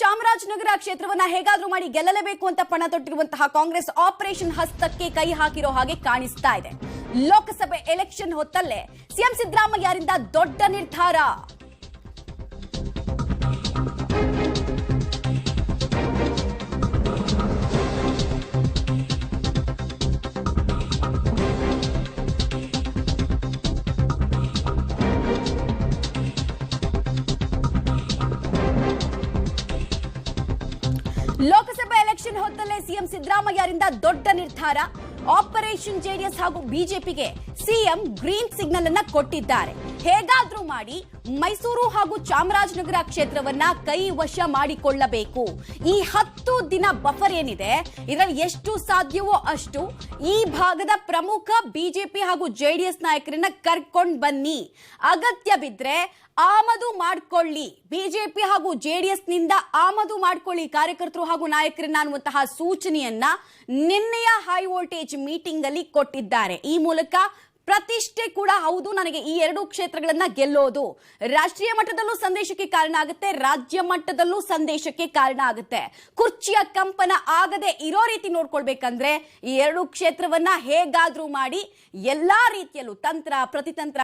ಚಾಮರಾಜನಗರ ಕ್ಷೇತ್ರವನ್ನ ಹೇಗಾದ್ರೂ ಮಾಡಿ ಗೆಲ್ಲಲೇಬೇಕು ಅಂತ ಪಣ ತೊಟ್ಟಿರುವಂತಹ ಕಾಂಗ್ರೆಸ್ ಆಪರೇಷನ್ ಹಸ್ತಕ್ಕೆ ಕೈ ಹಾಕಿರೋ ಹಾಗೆ ಕಾಣಿಸ್ತಾ ಇದೆ. ಲೋಕಸಭೆ ಎಲೆಕ್ಷನ್ ಹೊತ್ತಲ್ಲೇ ಸಿಎಂ ಸಿದ್ದರಾಮಯ್ಯರಿಂದ ದೊಡ್ಡ ನಿರ್ಧಾರ. ಲೋಕಸಭೆ ಎಲೆಕ್ಷನ್ ಹೊತ್ತಲ್ಲೇ ಸಿಎಂ ಸಿದ್ದರಾಮಯ್ಯರಿಂದ ದೊಡ್ಡ ನಿರ್ಧಾರ. ಆಪರೇಷನ್ ಜೆಡಿಎಸ್ ಹಾಗೂ ಬಿಜೆಪಿಗೆ ಸಿಎಂ ಗ್ರೀನ್ ಸಿಗ್ನಲ್ ಅನ್ನ ಕೊಟ್ಟಿದ್ದಾರೆ. ಹೇಗಾದ್ರೂ ಮಾಡಿ ಮೈಸೂರು ಹಾಗೂ ಚಾಮರಾಜನಗರ ಕ್ಷೇತ್ರವನ್ನ ಕೈ ವಶ ಮಾಡಿಕೊಳ್ಳಬೇಕು. ಈ ಹತ್ತು ದಿನ ಬಫರ್ ಏನಿದೆ, ಇದರಲ್ಲಿ ಎಷ್ಟು ಸಾಧ್ಯವೋ ಅಷ್ಟು ಈ ಭಾಗದ ಪ್ರಮುಖ ಬಿಜೆಪಿ ಹಾಗೂ ಜೆಡಿಎಸ್ ನಾಯಕರನ್ನ ಕರ್ಕೊಂಡ್ ಬನ್ನಿ. ಅಗತ್ಯ ಬಿದ್ರೆ ಆಮದು ಮಾಡ್ಕೊಳ್ಳಿ. ಬಿಜೆಪಿ ಹಾಗೂ ಜೆಡಿಎಸ್ನಿಂದ ಆಮದು ಮಾಡ್ಕೊಳ್ಳಿ ಕಾರ್ಯಕರ್ತರು ಹಾಗೂ ನಾಯಕರನ್ನ ಅನ್ನುವಂತಹ ಸೂಚನೆಯನ್ನ ನಿನ್ನೆಯ ಹೈ ವೋಲ್ಟೇಜ್ ಮೀಟಿಂಗ್ ಅಲ್ಲಿ ಕೊಟ್ಟಿದ್ದಾರೆ. ಈ ಮೂಲಕ ಪ್ರತಿಷ್ಠೆ ಕೂಡ ಹೌದು. ನನಗೆ ಈ ಎರಡು ಕ್ಷೇತ್ರಗಳನ್ನ ಗೆಲ್ಲೋದು. ರಾಷ್ಟ್ರೀಯ ಮಟ್ಟದಲ್ಲೂ ಸಂದೇಶಕ್ಕೆ ಕಾರಣ ಆಗುತ್ತೆ. ರಾಜ್ಯ ಮಟ್ಟದಲ್ಲೂ ಸಂದೇಶಕ್ಕೆ ಕಾರಣ ಆಗುತ್ತೆ. ಕುರ್ಚಿಯ ಕಂಪನ ಆಗದೆ ಇರೋ ರೀತಿ ನೋಡ್ಕೊಳ್ಬೇಕಂದ್ರೆ ಈ ಎರಡು ಕ್ಷೇತ್ರವನ್ನ ಹೇಗಾದ್ರೂ ಮಾಡಿ ಎಲ್ಲಾ ರೀತಿಯಲ್ಲೂ ತಂತ್ರ, ಪ್ರತಿತಂತ್ರ